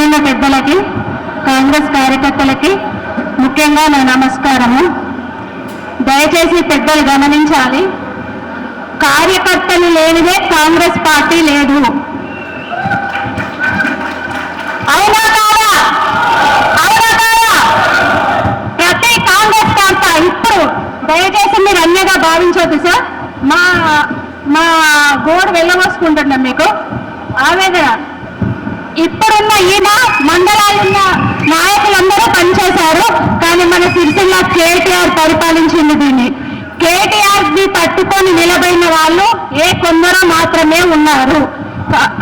ముస్లింల పెద్దలకి కాంగ్రెస్ కార్యకర్తలకి ముఖ్యంగా నా నమస్కారము. దయచేసి పెద్దలు గమనించాలి. కార్యకర్తలు లేనిదే కాంగ్రెస్ పార్టీ లేదు. అవునా కాదా? అవునా కాదా? ప్రతి కాంగ్రెస్ కార్త ఇప్పుడు దయచేసి మీరు అన్యగా భావించొద్దు సార్. మా మా గోడ వెళ్ళవసుకుంటున్నాం మీకు? ఆవేదన? ఇప్పుడున్న ఈయన మండలాలున్న నాయకులందరూ పనిచేశారు. కానీ మన సిరిసిల్ల కేటీఆర్ పరిపాలించింది దీన్ని. కేటీఆర్ని పట్టుకొని నిలబడిన వాళ్ళు ఏ కొందరు మాత్రమే ఉన్నారు.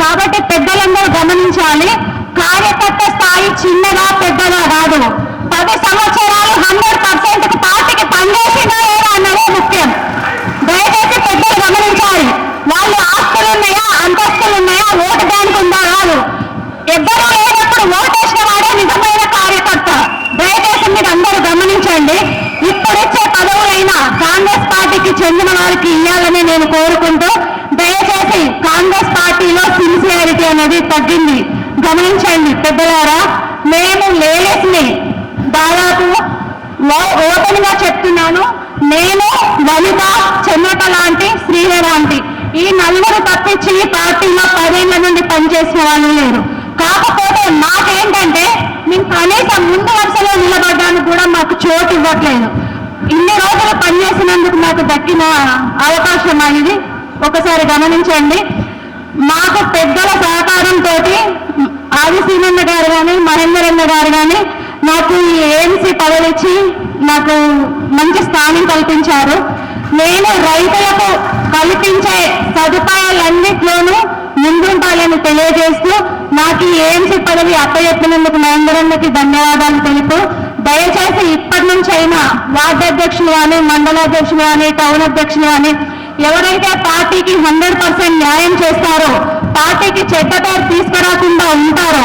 కాబట్టి పెద్దలందరూ గమనించాలి. కార్యకర్త స్థాయి చిన్నగా పెద్దగా కాదు. పది సంవత్సరాలు హండ్రెడ్ ఎవ్వరూ లేనప్పుడు ఓటేసిన వాడే నిజమైన కార్యకర్త. దయచేసి మీరు అందరూ గమనించండి. ఇప్పుడు ఇచ్చే పదవులైనా కాంగ్రెస్ పార్టీకి చెందిన వారికి ఇవ్వాలని నేను కోరుకుంటూ దయచేసి కాంగ్రెస్ పార్టీలో సిన్సియారిటీ అనేది తగ్గింది. గమనించండి పెద్దలారా మేము లేలేసిని దాదాపు ఓ- ఓపెన్గా చెప్తున్నాను. నేను లలిత చెన్నట లాంటి శ్రీహర లాంటి ఈ నలుగురు తప్పించి పార్టీలో పదేళ్ళ నుండి పనిచేసిన వాళ్ళు లేరు. కాకపోతే మాకేంటంటే మేము కనీసం ముందు వరుసలో నిలబడడానికి కూడా మాకు చోటు ఇవ్వట్లేదు. ఇన్ని రోజులు పనిచేసినందుకు మాకు దక్కిన అవకాశం అనేది ఒకసారి గమనించండి. మాకు పెద్దల సహకారంతో ఆదిశీనన్న గారు కానీ మహేందరన్న గారు కానీ నాకు ఈ ఏఎంసీ పదవిచ్చి నాకు మంచి స్థానం కల్పించారు. నేను రైతులకు కల్పించే సదుపాయాలన్నిట్లోనూ ముందుంటాలని తెలియజేస్తూ నాకు ఈ ఏఎంసీ పదవి అప్పచెప్పినందుకు మహేందరన్నకి ధన్యవాదాలు తెలుపు దయచేసి ఇప్పటి నుంచి అయినా వార్డు అధ్యక్షులు కానీ మండలాధ్యక్షులు కానీ టౌన్ అధ్యక్షులు కానీ ఎవరైతే పార్టీకి హండ్రెడ్ పర్సెంట్ న్యాయం చేస్తారో పార్టీకి చెడ్డ పేరు తీసుకురాకుండా ఉంటారో